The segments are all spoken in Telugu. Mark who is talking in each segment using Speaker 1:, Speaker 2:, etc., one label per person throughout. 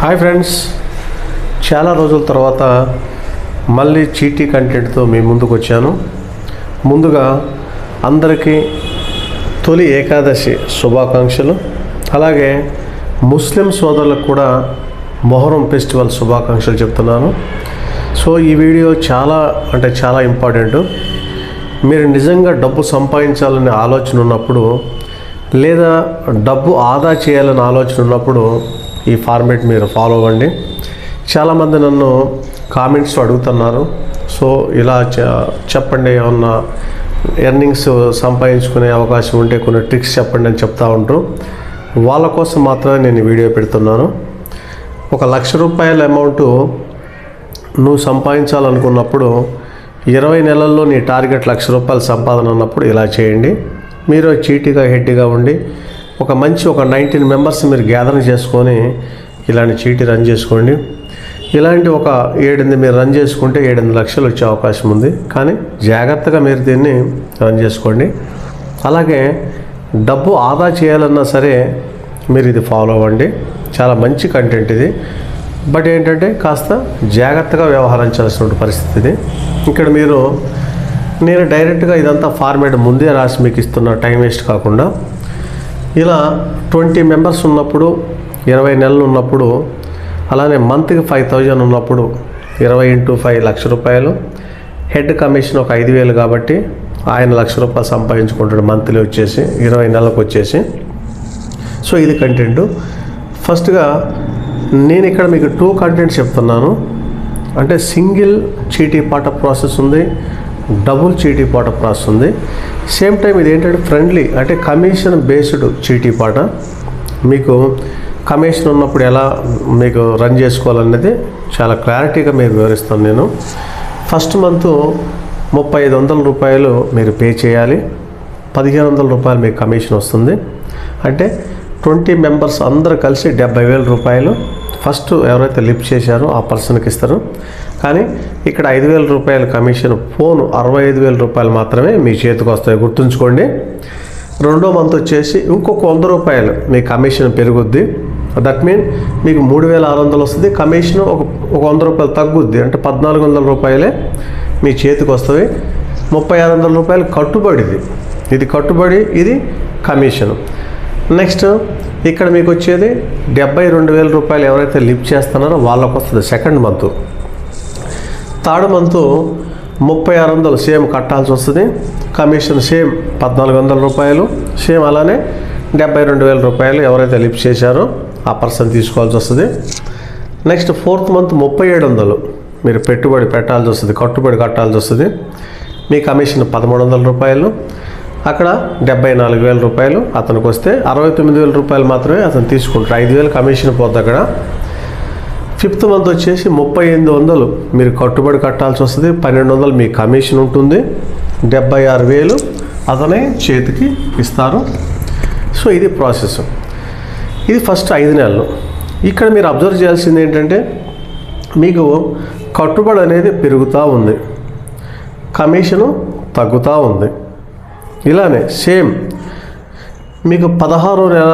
Speaker 1: Hi friends. చాలా రోజుల తర్వాత మళ్ళీ చీటీ కంటెంట్తో మీ ముందుకు వచ్చాను. ముందుగా అందరికీ తొలి ఏకాదశి శుభాకాంక్షలు. అలాగే ముస్లిం సోదరులకు కూడా మొహరం ఫెస్టివల్ శుభాకాంక్షలు చెప్తున్నాను. సో ఈ వీడియో చాలా అంటే చాలా ఇంపార్టెంట్. మీరు నిజంగా డబ్బు సంపాదించాలనే ఆలోచన ఉన్నప్పుడు లేదా డబ్బు ఆదా చేయాలని ఆలోచన ఉన్నప్పుడు ఈ ఫార్మేట్ మీరు ఫాలో అవ్వండి. చాలామంది నన్ను కామెంట్స్ అడుగుతున్నారు. సో ఇలా చ- చెప్పండి ఏమన్నా ఎర్నింగ్స్ సంపాదించుకునే అవకాశం ఉంటే కొన్ని ట్రిక్స్ చెప్పండి అని చెప్తా ఉంటారు వాళ్ళ కోసం మాత్రమే నేను వీడియో పెడుతున్నాను. ఒక లక్ష రూపాయల అమౌంట్ నువ్వు సంపాదించాలనుకున్నప్పుడు ఇరవై నెలల్లో నీ టార్గెట్ లక్ష రూపాయల సంపాదన ఉన్నప్పుడు ఇలా చేయండి. మీరు చీటీగా హెడ్గా ఉండి ఒక మంచి ఒక నైన్టీన్ మెంబర్స్ మీరు గ్యాదరింగ్ చేసుకొని ఇలాంటి చీటీ రన్ చేసుకోండి. ఇలాంటి ఒక ఏడెనిమిది మీరు రన్ చేసుకుంటే ఏడెనిమిది లక్షలు వచ్చే అవకాశం ఉంది. కానీ జాగ్రత్తగా మీరు దీన్ని రన్ చేసుకోండి. అలాగే డబ్బు ఆదా చేయాలన్నా సరే మీరు ఇది ఫాలో అవ్వండి. చాలా మంచి కంటెంట్ ఇది. బట్ ఏంటంటే కాస్త జాగ్రత్తగా వ్యవహరించాల్సిన పరిస్థితి ఇది. ఇక్కడ మీరు నేను డైరెక్ట్గా ఇదంతా ఫార్మేట్ ముందే రాసి మీకు ఇస్తున్న టైం వేస్ట్ కాకుండా ఇలా ట్వంటీ మెంబర్స్ ఉన్నప్పుడు ఇరవై నెలలు ఉన్నప్పుడు అలానే మంత్కి ఫైవ్ థౌజండ్ ఉన్నప్పుడు ఇరవై ఇంటూ ఫైవ్ లక్ష రూపాయలు. హెడ్ కమిషన్ ఒక ఐదు వేలు కాబట్టి ఆయన లక్ష రూపాయలు సంపాదించుకుంటాడు మంత్లీ వచ్చేసి ఇరవై నెలలకు వచ్చేసి. సో ఇది కంటెంట్. ఫస్ట్గా నేను ఇక్కడ మీకు టూ కంటెంట్స్ చెప్తున్నాను. అంటే సింగిల్ చీటీ పాట ప్రాసెస్ ఉంది. డబుల్ చీటీ పాట ప్రాసెస్ ఉంది సేమ్ టైం ఇది ఏంటంటే ఫ్రెండ్లీ అంటే కమిషన్ బేస్డ్ చీటీ పాట. మీకు కమిషన్ ఉన్నప్పుడు ఎలా మీకు రన్ చేసుకోవాలనేది చాలా క్లారిటీగా మీకు వివరిస్తాను నేను. ఫస్ట్ మంత్ ముప్పై ఐదు వందల రూపాయలు మీరు పే చేయాలి. పదిహేను వందల రూపాయలు మీకు కమిషన్ వస్తుంది. అంటే ట్వంటీ మెంబర్స్ అందరూ కలిసి డెబ్బై వేల రూపాయలు ఫస్ట్ ఎవరైతే లిఫ్ట్ చేశారో ఆ పర్సన్కి ఇస్తారు. కానీ ఇక్కడ ఐదు వేల రూపాయల కమిషన్ ఫోన్ అరవై ఐదు వేల రూపాయలు మాత్రమే మీ చేతికి వస్తాయి. గుర్తుంచుకోండి. రెండో మంత్ వచ్చేసి ఇంకొక వంద రూపాయలు మీ కమిషన్ పెరుగుద్ది. దట్ మీన్ మీకు మూడు వేల ఆరు వందలు వస్తుంది. కమిషన్ ఒక ఒక వంద రూపాయలు తగ్గుద్ది. అంటే పద్నాలుగు వందల రూపాయలే మీ చేతికి వస్తుంది ముప్పై ఆరు వందల రూపాయలు కట్టుబడిది. ఇది కట్టుబడి ఇది కమిషన్. నెక్స్ట్ ఇక్కడ మీకు వచ్చేది డెబ్బై రెండు వేల రూపాయలు ఎవరైతే లిఫ్ట్ చేస్తున్నారో వాళ్ళకు వస్తుంది సెకండ్ మంత్. థర్డ్ మంత్ ముప్పై ఆరు వందలు సేమ్ కట్టాల్సి వస్తుంది. కమిషన్ సేమ్ పద్నాలుగు వందల రూపాయలు సేమ్ అలానే డెబ్బై రెండు వేల రూపాయలు ఎవరైతే లిఫ్ట్ చేశారో ఆ పర్సన్ తీసుకోవాల్సి వస్తుంది. నెక్స్ట్ ఫోర్త్ మంత్ ముప్పై ఏడు వందలు మీరు పెట్టుబడి పెట్టాల్సి వస్తుంది కట్టుబడి కట్టాల్సి వస్తుంది. మీ కమిషన్ పదమూడు వందల రూపాయలు అక్కడ డెబ్బై నాలుగు వేల రూపాయలు. అతనికి వస్తే అరవై తొమ్మిది వేల రూపాయలు మాత్రమే అతను తీసుకుంటారు. ఐదు వేలు కమిషన్ పోద్ది అక్కడ. ఫిఫ్త్ మంత్ వచ్చేసి ముప్పై ఎనిమిది వందలు మీరు కట్టుబడి కట్టాల్సి వస్తుంది. పన్నెండు వందలు మీ కమిషన్ ఉంటుంది. డెబ్బై ఆరు వేలు అతనే చేతికి ఇస్తారు. సో ఇది ప్రాసెస్. ఇది ఫస్ట్ ఐదు నెలలు. ఇక్కడ మీరు అబ్జర్వ్ చేయాల్సింది ఏంటంటే మీకు కట్టుబడి అనేది పెరుగుతూ ఉంది. కమిషను తగ్గుతూ ఉంది. ఇలానే సేమ్ మీకు పదహారో నెల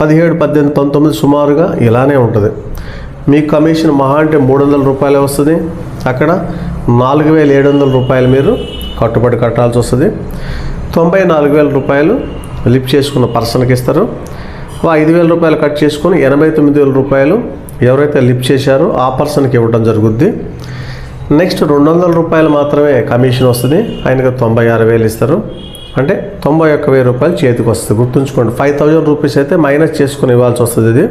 Speaker 1: పదిహేడు పద్దెనిమిది పంతొమ్మిది సుమారుగా ఇలానే ఉంటుంది. మీ కమిషన్ మహా అంటే మూడు వందల రూపాయలే వస్తుంది. అక్కడ నాలుగు వేల ఏడు వందల రూపాయలు మీరు కట్టుబడి కట్టాల్సి వస్తుంది. తొంభై నాలుగు వేల రూపాయలు లిఫ్ట్ చేసుకున్న పర్సన్కి ఇస్తారు. ఐదు వేల రూపాయలు కట్ చేసుకొని ఎనభై తొమ్మిది వేల రూపాయలు ఎవరైతే లిఫ్ట్ చేశారో ఆ పర్సన్కి ఇవ్వడం జరుగుద్ది. నెక్స్ట్ రెండు వందల రూపాయలు మాత్రమే కమిషన్ వస్తుంది. ఆయనకు తొంభై ఆరు వేలు ఇస్తారు. అంటే తొంభై ఒక్క వెయ్యి రూపాయలు చేతికి వస్తుంది. గుర్తుంచుకోండి ఫైవ్ థౌజండ్ రూపీస్ అయితే మైనస్ చేసుకుని ఇవ్వాల్సి వస్తుంది ఇది.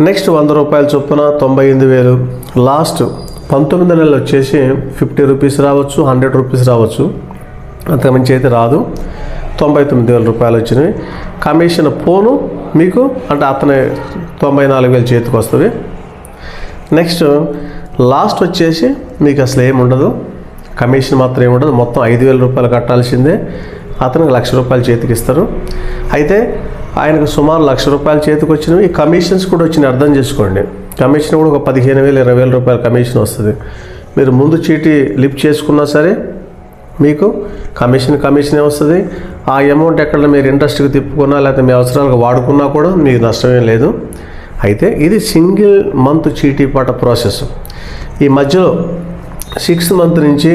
Speaker 1: నెక్స్ట్ వంద రూపాయల చొప్పున తొంభై ఎనిమిది వేలు. లాస్ట్ పంతొమ్మిది నెలలు వచ్చేసి ఫిఫ్టీ రూపీస్ రావచ్చు హండ్రెడ్ రూపీస్ రావచ్చు. అంతకుమించి అయితే రాదు. తొంభై తొమ్మిది వేల రూపాయలు వచ్చినవి. కమిషన్ పోను మీకు అంటే అతని తొంభై నాలుగు వేలు చేతికి వస్తుంది. నెక్స్ట్ లాస్ట్ వచ్చేసి మీకు అసలు ఏమి ఉండదు. కమిషన్ మాత్రం ఏముండదు. మొత్తం ఐదు వేల రూపాయలు కట్టాల్సిందే. అతనికి లక్ష రూపాయలు చేతికి ఇస్తారు. అయితే ఆయనకు సుమారు లక్ష రూపాయలు చేతికి వచ్చినవి. ఈ కమిషన్స్ కూడా వచ్చినాయి అర్థం చేసుకోండి. కమిషన్ కూడా ఒక పదిహేను వేలు ఇరవై వేల రూపాయల కమిషన్ వస్తుంది. మీరు ముందు చీటీ లిఫ్ట్ చేసుకున్నా సరే మీకు కమిషన్ కమిషనే వస్తుంది. ఆ అమౌంట్ ఎక్కడ మీరు ఇంట్రెస్ట్కి తిప్పుకున్నా లేకపోతే మీ అవసరాలకు వాడుకున్నా కూడా మీకు నష్టమేం లేదు. అయితే ఇది సింగిల్ మంత్ చీటీ పాట ప్రాసెస్. ఈ మధ్యలో సిక్స్త్ మంత్ నుంచి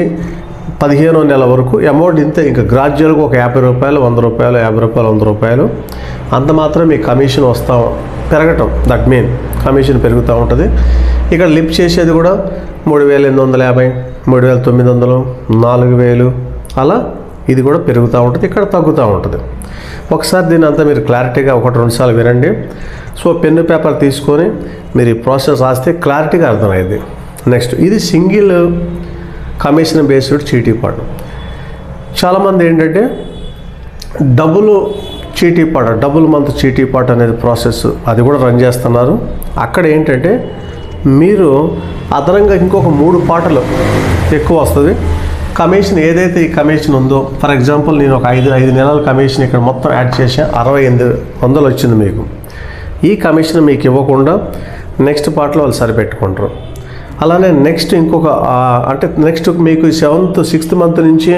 Speaker 1: పదిహేనో నెల వరకు అమౌంట్ ఇంతే. ఇంకా గ్రాడ్యువల్గా ఒక యాభై రూపాయలు వంద రూపాయలు యాభై రూపాయలు వంద రూపాయలు. అంత మాత్రం మీ కమిషన్ వస్తా పెరగటం దట్ మీన్ కమిషన్ పెరుగుతూ ఉంటుంది. ఇక్కడ లిప్ చేసేది కూడా మూడు వేల ఎనిమిది వందల యాభై మూడు వేల తొమ్మిది వందలు నాలుగు వేలు. అలా ఇది కూడా పెరుగుతూ ఉంటుంది ఇక్కడ తగ్గుతూ ఉంటుంది. ఒకసారి దీని అంతా మీరు క్లారిటీగా ఒకటి రెండు సార్లు వినండి. సో పెన్ను పేపర్ తీసుకొని మీరు ఈ ప్రాసెస్ రాస్తే క్లారిటీగా అర్థమైంది నెక్స్ట్ ఇది సింగిల్ కమిషన్ బేస్డ్ చీటీ పాటు. చాలామంది ఏంటంటే డబుల్ చీటీ పాట డబుల్ మంత్ చీటీ పాట అనేది ప్రాసెస్ అది కూడా రన్ చేస్తున్నారు. అక్కడ ఏంటంటే మీరు అదనంగా ఇంకొక మూడు పాటలు ఎక్కువ వస్తుంది. కమిషన్ ఏదైతే ఈ కమిషన్ ఉందో ఫర్ ఎగ్జాంపుల్ నేను ఒక ఐదు ఐదు నెలల కమిషన్ ఇక్కడ మొత్తం యాడ్ చేసి అరవై ఎనిమిది వందలు వచ్చింది మీకు. ఈ కమిషన్ మీకు ఇవ్వకుండా నెక్స్ట్ పార్ట్లో వాళ్ళు సరిపెట్టుకుంటారు. అలానే నెక్స్ట్ ఇంకొక అంటే నెక్స్ట్ మీకు సెవెంత్ సిక్స్త్ మంత్ నుంచి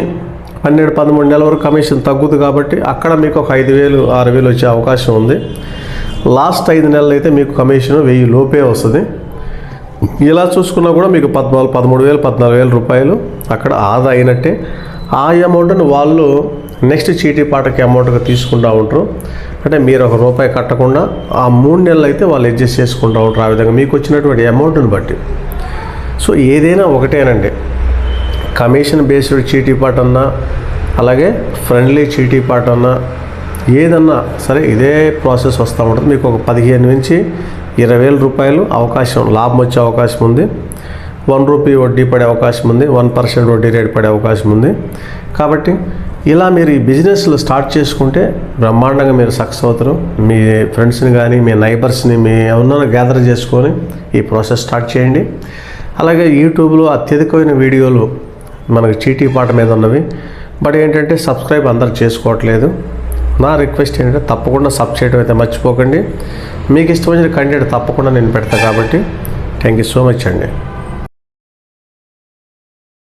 Speaker 1: పన్నెండు పదమూడు నెలల వరకు కమిషన్ తగ్గుతుంది కాబట్టి అక్కడ మీకు ఒక ఐదు వేలు ఆరు వేలు వచ్చే అవకాశం ఉంది. లాస్ట్ ఐదు నెలలు అయితే మీకు కమిషన్ వెయ్యి లోపే వస్తుంది. ఇలా చూసుకున్నా కూడా మీకు పద్నాలుగు పదమూడు వేలు పద్నాలుగు వేల రూపాయలు అక్కడ ఆదా అయినట్టే. ఆ అమౌంట్ని వాళ్ళు నెక్స్ట్ చీటీ పాటకి అమౌంట్గా తీసుకుంటూ ఉంటారు. అంటే మీరు ఒక రూపాయి కట్టకుండా ఆ మూడు నెలలు అయితే వాళ్ళు అడ్జస్ట్ చేసుకుంటూ ఉంటారు. ఆ విధంగా మీకు వచ్చినటువంటి అమౌంట్ని బట్టి. సో ఏదైనా ఒకటేనండి. కమిషన్ బేస్డ్ చీటీ పాట అన్నా అలాగే ఫ్రెండ్లీ చీటీ పాట అన్నా ఏదన్నా సరే ఇదే ప్రాసెస్ వస్తూ ఉంటుంది. మీకు ఒక పదిహేను నుంచి ఇరవై వేల రూపాయలు అవకాశం లాభం వచ్చే అవకాశం ఉంది. వన్ రూపీ వడ్డీ పడే అవకాశం ఉంది. వన్ పర్సెంట్ వడ్డీ రేట్ పడే అవకాశం ఉంది. కాబట్టి ఇలా మీరు ఈ బిజినెస్లు స్టార్ట్ చేసుకుంటే బ్రహ్మాండంగా మీరు సక్సెస్ అవుతారు. మీ ఫ్రెండ్స్ని కానీ మీ నైబర్స్ని మీ ఎవరినైనా గ్యాదర్ చేసుకొని ఈ ప్రాసెస్ స్టార్ట్ చేయండి. అలాగే యూట్యూబ్లో అత్యధికమైన వీడియోలు మనకు చీటీ పాట మీద ఉన్నవి. బట్ ఏంటంటే సబ్స్క్రైబ్ అందరు చేసుకోవట్లేదు. నా రిక్వెస్ట్ ఏంటంటే తప్పకుండా సబ్ చేయడం అయితే మర్చిపోకండి. మీకు ఇష్టమైన కంటెంట్ తప్పకుండా నేను పెడతాను కాబట్టి థ్యాంక్ యూ సో మచ్ అండి.